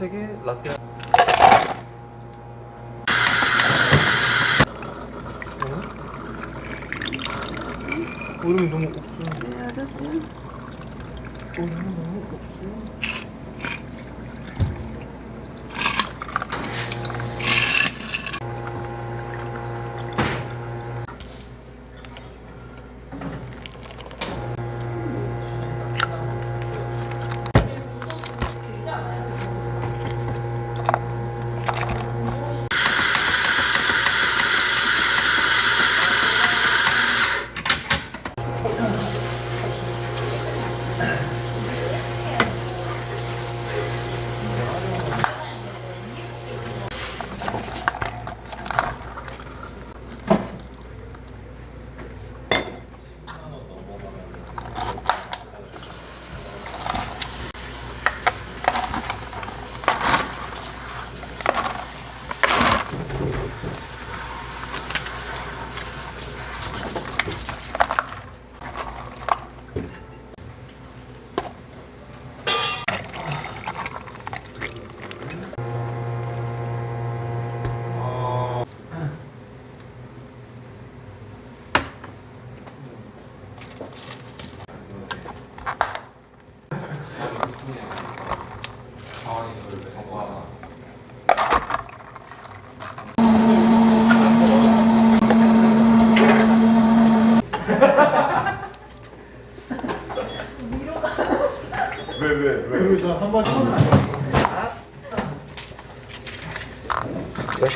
세개 라떼 얼음이 너무 없어. 네, 알았어. 얼음이 너무 없어.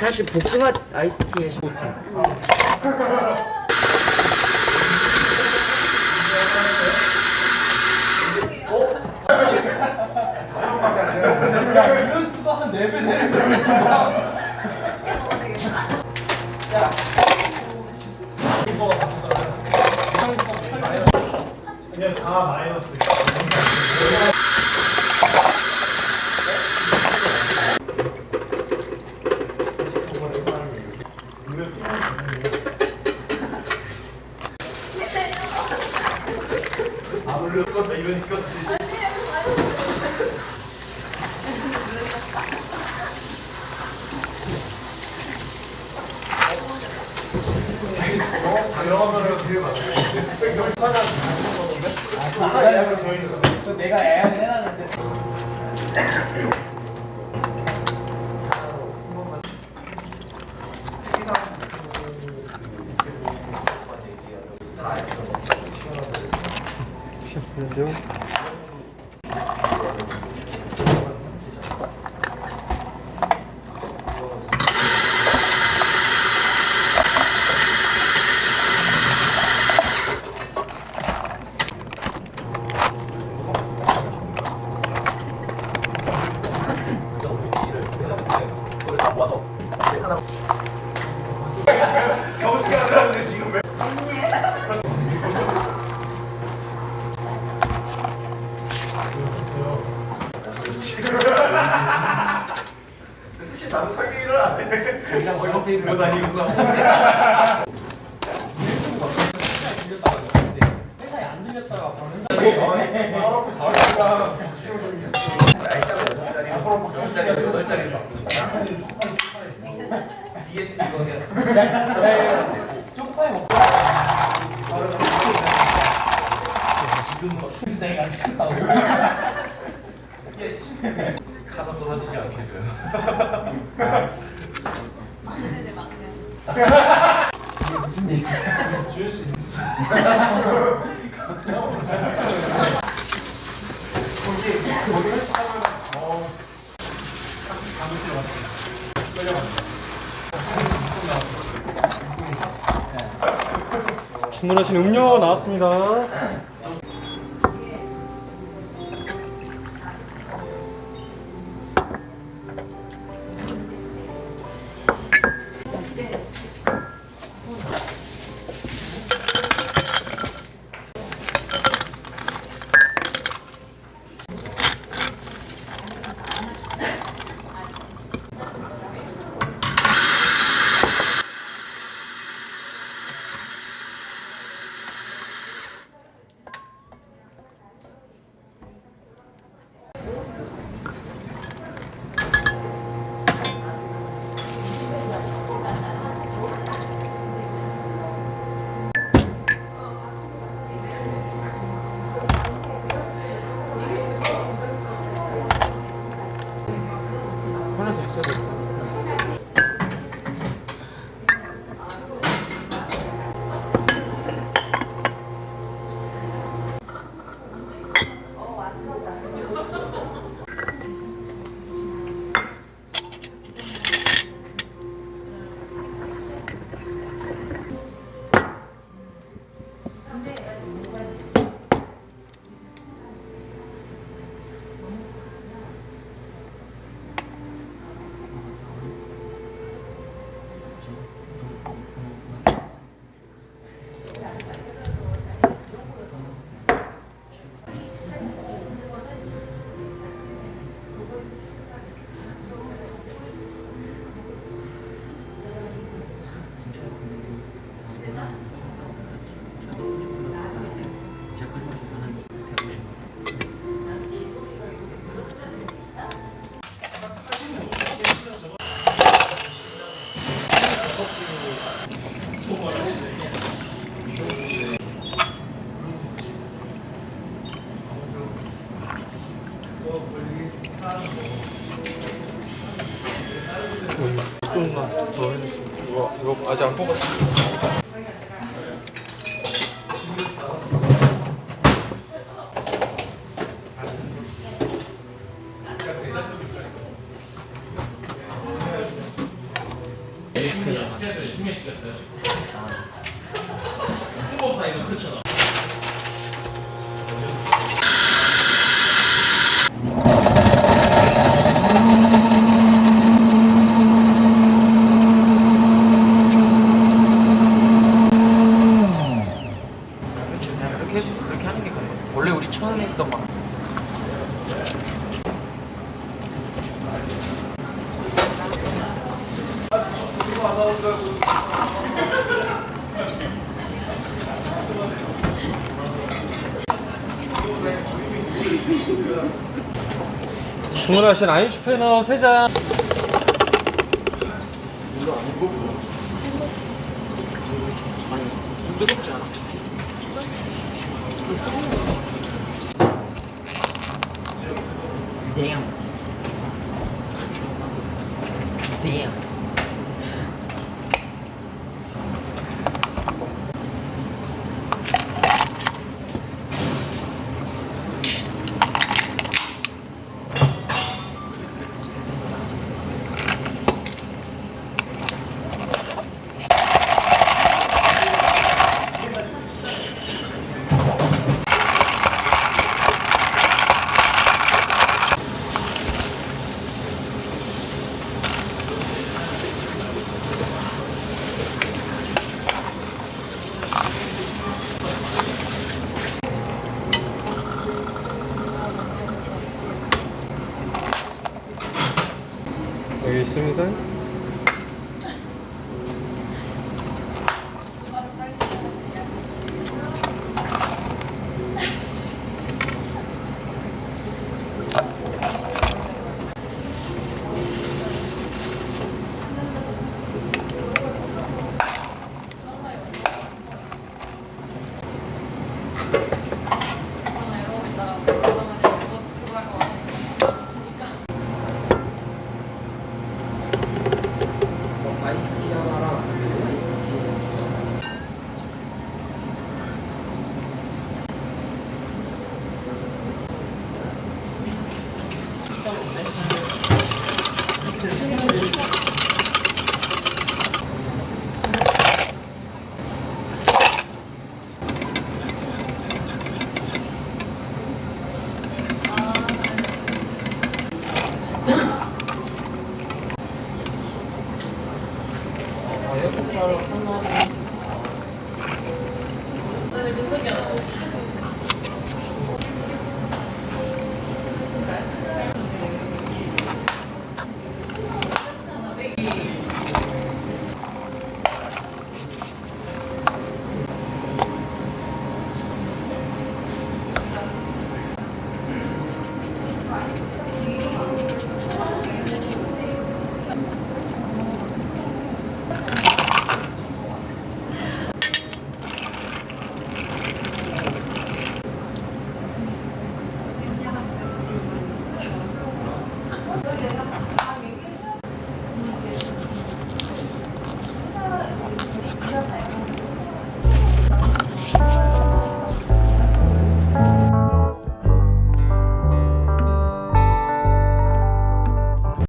사실 복숭아 아이스티에 어? 이런 수가 한 4배, 4배. 안 올릴 거다 아, 저 내가 애한테 해놨는데. 사실 나도 설계를 안 해. 그냥 어이없게 입고 다니구나. 회사에 안 들렸다가 바로 바로 사람이랑 수치로 좀 있어. 날짜가 5짜리, 앞으로 6짜리, 8짜리 막. 초파이 초파이. DS 이거는. 초파이 먹고. 지금 비즈니스 기안 싫다고요? 예, 씨. 가방 떨어지지 않게 해줘요. 막내네 막내. 무슨 일? 주현 씨. 거기 거기 회식하면 어. 가무실 왔어요. 끌려왔어요. 주문하신 음료 나왔습니다. good. 조금만 더 해주세요. 이거, 이거 아직 안 뽑았어. 예, 중에 찍었어요. 홍보사 이거 그렇잖아. 그렇게 그렇게 하는 게 그래. 원래 우리 처음에 했던 거. 주문하신 아인슈페너 3잔. 뜨겁지 않아. Damn. Damn. Why is it here?